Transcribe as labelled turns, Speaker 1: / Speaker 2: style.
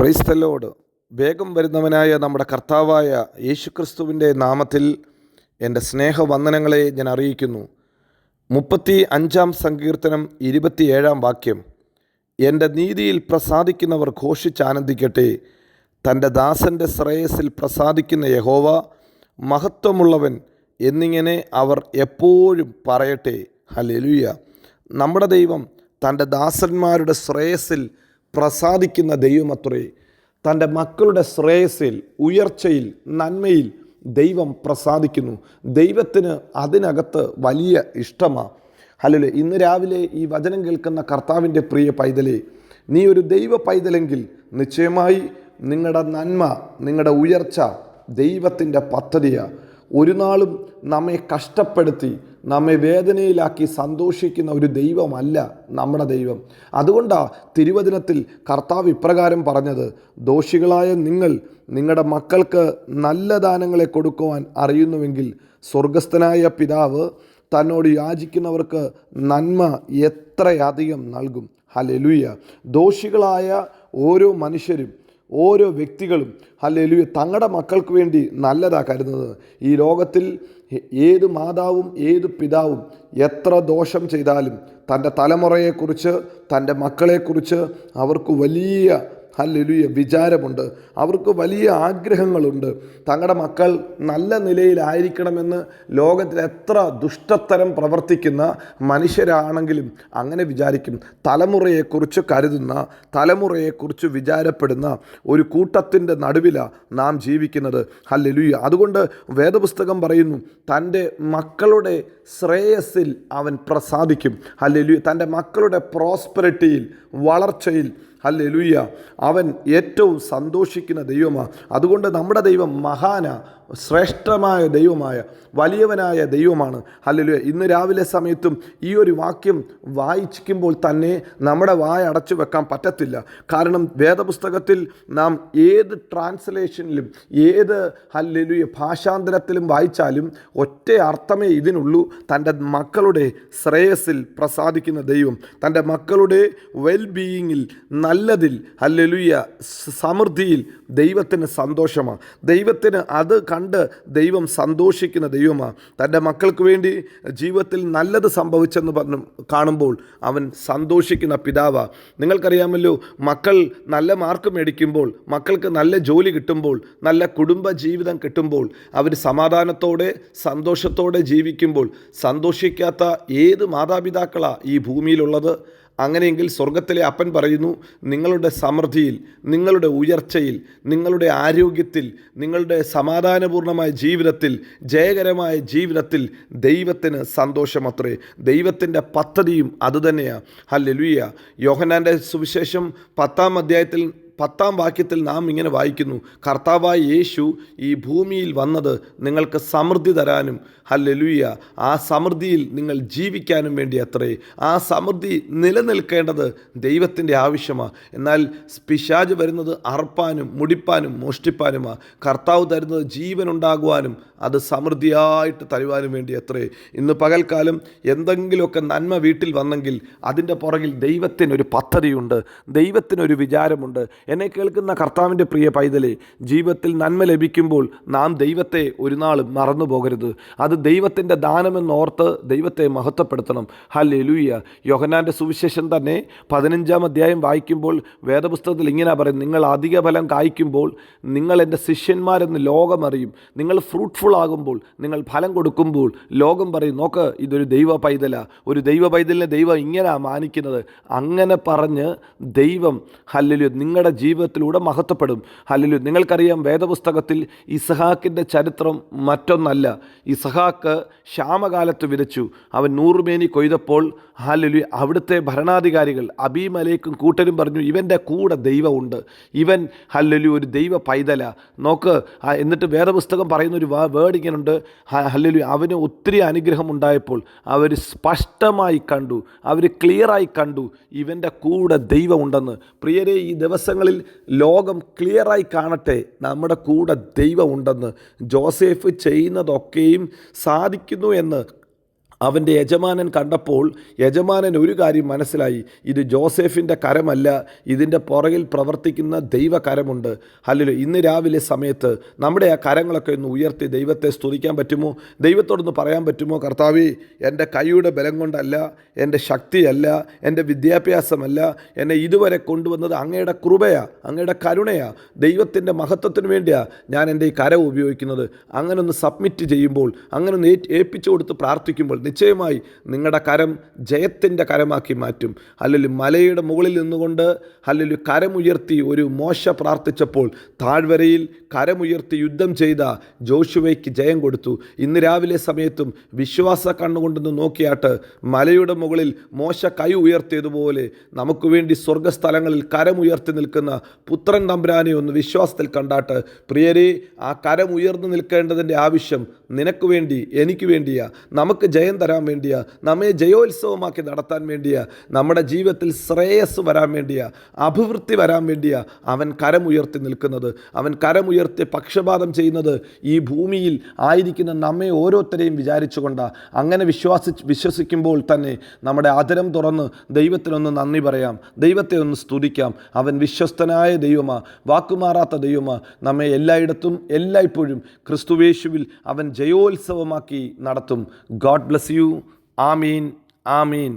Speaker 1: Praise the Lord വേഗം വരുന്നവനായ നമ്മുടെ കർത്താവായ യേശുക്രിസ്തുവിന്റെ നാമത്തിൽ എന്റെ സ്നേഹവന്ദനങ്ങളെ ഞാൻ അറിയിക്കുന്നു. മുപ്പത്തി അഞ്ചാം സങ്കീർത്തനം ഇരുപത്തിയേഴാം വാക്യം. എന്റെ നീതിയിൽ പ്രസാദിക്കുന്നവർ ഘോഷിച്ചാനന്ദിക്കട്ടെ. തന്റെ ദാസന്റെ ശ്രേയസിൽ പ്രസാദിക്കുന്ന യഹോവ മഹത്വമുള്ളവൻ എന്നിങ്ങനെ അവർ എപ്പോഴും പറയട്ടെ. ഹലെലുയ നമ്മുടെ ദൈവം തന്റെ ദാസന്മാരുടെ ശ്രേയസിൽ പ്രസാദിക്കുന്ന ദൈവമത്രേ തന്റെ മക്കളുടെ ശ്രേയസിൽ ഉയർച്ചയിൽ നന്മയിൽ ദൈവം പ്രസാദിക്കുന്നു. ദൈവത്തിന് അതിനകത്ത് വലിയ ഇഷ്ടമാണ് ഹലോ ഇന്ന് രാവിലെ ഈ വചനം കേൾക്കുന്ന കർത്താവിന്റെ പ്രിയ പൈതലേ നീ ഒരു ദൈവ പൈതലെങ്കിൽ നിശ്ചയമായി നിങ്ങളുടെ നന്മ നിങ്ങളുടെ ഉയർച്ച ദൈവത്തിന്റെ പദ്ധതിയാണ് ഒരു നാളും നമ്മെ കഷ്ടപ്പെടുത്തി നമ്മെ വേദനയിലാക്കി സന്തോഷിക്കുന്ന ഒരു ദൈവമല്ല നമ്മുടെ ദൈവം. അതുകൊണ്ടാണ് തിരുവചനത്തിൽ കർത്താവ് ഇപ്രകാരം പറഞ്ഞത് ദോഷികളായ നിങ്ങൾ നിങ്ങളുടെ മക്കൾക്ക് നല്ല ദാനങ്ങളെ കൊടുക്കുവാൻ അറിയുന്നുവെങ്കിൽ സ്വർഗസ്ഥനായ പിതാവ് തന്നോട് യാചിക്കുന്നവർക്ക് നന്മ എത്രയധികം നൽകും. ഹലെലുയ ദോഷികളായ ഓരോ മനുഷ്യരും ഓരോ വ്യക്തികളും ഹല്ലെലുയ തങ്ങളുടെ മക്കൾക്ക് വേണ്ടി നല്ലതാ കരുതുന്നത്. ഈ ലോകത്തിൽ ഏത് മാതാവും ഏത് പിതാവും എത്ര ദോഷം ചെയ്താലും തന്റെ തലമുറയെക്കുറിച്ച് തന്റെ മക്കളെക്കുറിച്ച് അവർക്ക് വലിയ ഹല്ലുയ വിചാരമുണ്ട്. അവർക്ക് വലിയ ആഗ്രഹങ്ങളുണ്ട്. തങ്ങളുടെ മക്കൾ നല്ല നിലയിലായിരിക്കണമെന്ന് ലോകത്തിൽ എത്ര ദുഷ്ടത്തരം പ്രവർത്തിക്കുന്ന മനുഷ്യരാണെങ്കിലും അങ്ങനെ വിചാരിക്കും. തലമുറയെക്കുറിച്ച് കരുതുന്ന തലമുറയെക്കുറിച്ച് വിചാരപ്പെടുന്ന ഒരു കൂട്ടത്തിന്റെ നടുവിലാണ് നാം ജീവിക്കുന്നത്. ഹല്ലുലിയ. അതുകൊണ്ട് വേദപുസ്തകം പറയുന്നു തന്റെ മക്കളുടെ ശ്രേയസ്സിൽ അവൻ പ്രസാദിക്കും. ഹല്ലുലിയ. തന്റെ മക്കളുടെ പ്രോസ്പെറിറ്റിയിൽ വളർച്ചയിൽ ഹല്ലേലൂയ. അവൻ ഏറ്റവും സന്തോഷിക്കുന്ന ദൈവമാണ് അതുകൊണ്ട് നമ്മുടെ ദൈവം മഹാന. ശ്രേഷ്ഠമായ ദൈവമായ വലിയവനായ ദൈവമാണ്. ഹല്ലേലൂയ. ഇന്ന് രാവിലെ സമയത്തും ഈ ഒരു വാക്യം വായിച്ചിക്കുമ്പോൾ തന്നെ നമ്മുടെ വായ അടച്ചു വെക്കാൻ പറ്റത്തില്ല. കാരണം വേദപുസ്തകത്തിൽ നാം ഏത് ട്രാൻസ്ലേഷനിലും ഏത് ഹല്ലേലൂയ ഭാഷാന്തരത്തിലും വായിച്ചാലും ഒറ്റ അർത്ഥമേ ഇതിനുള്ളൂ. തന്റെ മക്കളുടെ ശ്രേയസ്സിൽ പ്രസാദിക്കുന്ന ദൈവം തന്റെ മക്കളുടെ വെൽ ബീയിങ്ങിൽ നല്ലതിൽ ഹല്ലേലൂയ സമൃദ്ധിയിൽ ദൈവത്തിന് സന്തോഷമാണ്. ദൈവത്തിന് അത് കണ്ട് ദൈവം സന്തോഷിക്കുന്ന ദൈവമാണ്. തന്റെ മക്കൾക്ക് വേണ്ടി ജീവിതത്തിൽ നല്ലത് സംഭവിച്ചെന്ന് പറഞ്ഞു കാണുമ്പോൾ അവൻ സന്തോഷിക്കുന്ന പിതാവാണ് നിങ്ങൾക്കറിയാമല്ലോ മക്കൾ നല്ല മാർക്ക് മേടിക്കുമ്പോൾ മക്കൾക്ക് നല്ല ജോലി കിട്ടുമ്പോൾ നല്ല കുടുംബ ജീവിതം കിട്ടുമ്പോൾ അവർ സമാധാനത്തോടെ സന്തോഷത്തോടെ ജീവിക്കുമ്പോൾ സന്തോഷിക്കാത്ത ഏത് മാതാപിതാക്കളാണ് ഈ ഭൂമിയിലുള്ളത്? അങ്ങനെയെങ്കിൽ സ്വർഗത്തിലെ അപ്പൻ പറയുന്നു നിങ്ങളുടെ സമൃദ്ധിയിൽ നിങ്ങളുടെ ഉയർച്ചയിൽ നിങ്ങളുടെ ആരോഗ്യത്തിൽ നിങ്ങളുടെ സമാധാനപൂർണമായ ജീവിതത്തിൽ ജയകരമായ ജീവിതത്തിൽ ദൈവത്തിന് സന്തോഷമത്രേ. ദൈവത്തിന്റെ പദ്ധതിയും അതുതന്നെയാണ് ഹല്ലുയ്യ യോഹനാന്റെ സുവിശേഷം പത്താം അധ്യായത്തിൽ പത്താം വാക്യത്തിൽ നാം ഇങ്ങനെ വായിക്കുന്നു. കർത്താവായ യേശു ഈ ഭൂമിയിൽ വന്നത് നിങ്ങൾക്ക് സമൃദ്ധി തരാനും ഹല്ലലുയ്യ ആ സമൃദ്ധിയിൽ നിങ്ങൾ ജീവിക്കാനും വേണ്ടി അത്രേ ആ സമൃദ്ധി നിലനിൽക്കേണ്ടത് ദൈവത്തിന്റെ ആവശ്യമാണ് എന്നാൽ പിശാജ് വരുന്നത് അർപ്പാനും മുടിപ്പാനും മോഷ്ടിപ്പാനുമാണ് കർത്താവ് തരുന്നത് ജീവൻ ഉണ്ടാകുവാനും അത് സമൃദ്ധിയായിട്ട് തരുവാനും വേണ്ടി അത്രേ ഇന്ന് പകൽക്കാലം എന്തെങ്കിലുമൊക്കെ നന്മ വീട്ടിൽ വന്നെങ്കിൽ അതിന്റെ പുറകിൽ ദൈവത്തിനൊരു പദ്ധതിയുണ്ട് ദൈവത്തിനൊരു വിചാരമുണ്ട്. എന്നെ കേൾക്കുന്ന കർത്താവിന്റെ പ്രിയ പൈതലെ ജീവിതത്തിൽ നന്മ ലഭിക്കുമ്പോൾ നാം ദൈവത്തെ ഒരു നാളും മറന്നു പോകരുത്. അത് ദൈവത്തിന്റെ ദാനമെന്നോർത്ത് ദൈവത്തെ മഹത്വപ്പെടുത്തണം. ഹല്ലേ ലൂയ്യ യോഹനാന്റെ സുവിശേഷം തന്നെ പതിനഞ്ചാം അധ്യായം വായിക്കുമ്പോൾ വേദപുസ്തകത്തിൽ ഇങ്ങനെ പറയും നിങ്ങൾ അധിക ഫലം കായ്ക്കുമ്പോൾ നിങ്ങൾ എന്റെ ശിഷ്യന്മാരെന്ന് ലോകമറിയും നിങ്ങൾ ഫ്രൂട്ട്ഫുൾ ആകുമ്പോൾ നിങ്ങൾ ഫലം കൊടുക്കുമ്പോൾ ലോകം പറയും. നോക്ക് ഇതൊരു ദൈവ പൈതല. ഒരു ദൈവ പൈതലിനെ ദൈവം ഇങ്ങനെ മാനിക്കുന്നത്. അങ്ങനെ പറഞ്ഞ് ദൈവം ഹല്ലലു നിങ്ങളുടെ ജീവിതത്തിലൂടെ മഹത്വപ്പെടും. അല്ലെങ്കിൽ നിങ്ങൾക്കറിയാം വേദപുസ്തകത്തിൽ ഇസഹാക്കിന്റെ ചരിത്രം മറ്റൊന്നല്ല. ഇസഹാക്ക് ക്ഷാമകാലത്ത് വിതച്ചു. അവൻ നൂറുമേനി കൊയ്തപ്പോൾ ഹാലലു അവിടുത്തെ ഭരണാധികാരികൾ അബീമലേക്കും കൂട്ടരും പറഞ്ഞു ഇവന്റെ കൂടെ ദൈവമുണ്ട്. ഇവൻ ഹല്ലലു ഒരു ദൈവ പൈതല. നോക്ക് എന്നിട്ട് വേദപുസ്തകം പറയുന്ന ഒരു വേർഡ് ഇങ്ങനെയുണ്ട് ഹല്ലലു അവന് ഒത്തിരി അനുഗ്രഹം ഉണ്ടായപ്പോൾ അവർ സ്പഷ്ടമായി കണ്ടു. അവർ ക്ലിയറായി കണ്ടു. ഇവന്റെ കൂടെ ദൈവമുണ്ടെന്ന്. പ്രിയരെ ഈ ദിവസങ്ങളിൽ ലോകം ക്ലിയറായി കാണട്ടെ. നമ്മുടെ കൂടെ ദൈവമുണ്ടെന്ന് ജോസഫ് ചെയ്യുന്നതൊക്കെയും സാധിക്കുന്നു എന്ന് അവന്റെ യജമാനൻ കണ്ടപ്പോൾ യജമാനൻ ഒരു കാര്യം മനസ്സിലായി. ഇത് ജോസഫിന്റെ കരമല്ല ഇതിന്റെ പുറകിൽ പ്രവർത്തിക്കുന്ന ദൈവകരമുണ്ട്. അല്ലല്ലോ ഇന്ന് രാവിലെ സമയത്ത് നമ്മുടെ ആ കരങ്ങളൊക്കെ ഒന്ന് ഉയർത്തി ദൈവത്തെ സ്തുതിക്കാൻ പറ്റുമോ? ദൈവത്തോടൊന്ന് പറയാൻ പറ്റുമോ? കർത്താവി എന്റെ കൈയുടെ ബലം കൊണ്ടല്ല എന്റെ ശക്തിയല്ല എന്റെ വിദ്യാഭ്യാസമല്ല എന്നെ ഇതുവരെ കൊണ്ടുവന്നത് അങ്ങയുടെ കൃപയാ അങ്ങയുടെ കരുണയാ ദൈവത്തിന്റെ മഹത്വത്തിന് വേണ്ടിയാ ഞാൻ എന്റെ ഈ കരം ഉപയോഗിക്കുന്നത്. അങ്ങനെ ഒന്ന് സബ്മിറ്റ് ചെയ്യുമ്പോൾ അങ്ങനെ ഒന്ന് ഏൽപ്പിച്ചു കൊടുത്ത് പ്രാർത്ഥിക്കുമ്പോൾ നിശ്ചയമായി നിങ്ങളുടെ കരം ജയത്തിന്റെ കരമാക്കി മാറ്റും. അല്ലെങ്കിൽ മലയുടെ മുകളിൽ നിന്നുകൊണ്ട് അല്ലെങ്കിൽ കരമുയർത്തി ഒരു മോശ പ്രാർത്ഥിച്ചപ്പോൾ താഴ്വരയിൽ കരമുയർത്തി യുദ്ധം ചെയ്ത ജോഷുവയ്ക്ക് ജയം കൊടുത്തു. ഇന്ന് രാവിലെ സമയത്തും വിശ്വാസ കണ്ണുകൊണ്ടൊന്ന് നോക്കിയാട്ട് മലയുടെ മുകളിൽ മോശ കൈ ഉയർത്തിയതുപോലെ നമുക്ക് വേണ്ടി സ്വർഗസ്ഥലങ്ങളിൽ കരമുയർത്തി നിൽക്കുന്ന പുത്രൻ തമ്പുരാനെ ഒന്ന് വിശ്വാസത്തിൽ കണ്ടാട്ട്. പ്രിയരെ ആ കരമുയർന്നു നിൽക്കേണ്ടതിന്റെ ആവശ്യം നിനക്ക് വേണ്ടി എനിക്ക് വേണ്ടിയാ. നമുക്ക് ജയം തരാൻ വേണ്ടിയാ. നമ്മെ ജയോത്സവമാക്കി നടത്താൻ വേണ്ടിയാ. നമ്മുടെ ജീവിതത്തിൽ ശ്രേയസ് വരാൻ വേണ്ടിയാ. അഭിവൃദ്ധി വരാൻ വേണ്ടിയാ അവൻ കരമുയർത്തി നിൽക്കുന്നത്. അവൻ കരമുയർത്തി പക്ഷപാതം ചെയ്യുന്നത് ഈ ഭൂമിയിൽ ആയിരിക്കുന്ന നമ്മെ ഓരോരുത്തരെയും വിചാരിച്ചുകൊണ്ടാ. അങ്ങനെ വിശ്വാസി വിശ്വസിക്കുമ്പോൾ തന്നെ നമ്മുടെ ആദരം തുറന്ന് ദൈവത്തിനൊന്ന് നന്ദി പറയാം. ദൈവത്തെ ഒന്ന് സ്തുതിക്കാം. അവൻ വിശ്വസ്തനായ ദൈവമാ. വാക്കുമാറാത്ത ദൈവമാ. നമ്മെ എല്ലായിടത്തും എല്ലായ്പ്പോഴും ക്രിസ്തുവേശുവിൽ അവൻ ജയോത്സവമാക്കി നടത്തും ഗോഡ് ബ്ലസ് യു ആമീൻ ആമീൻ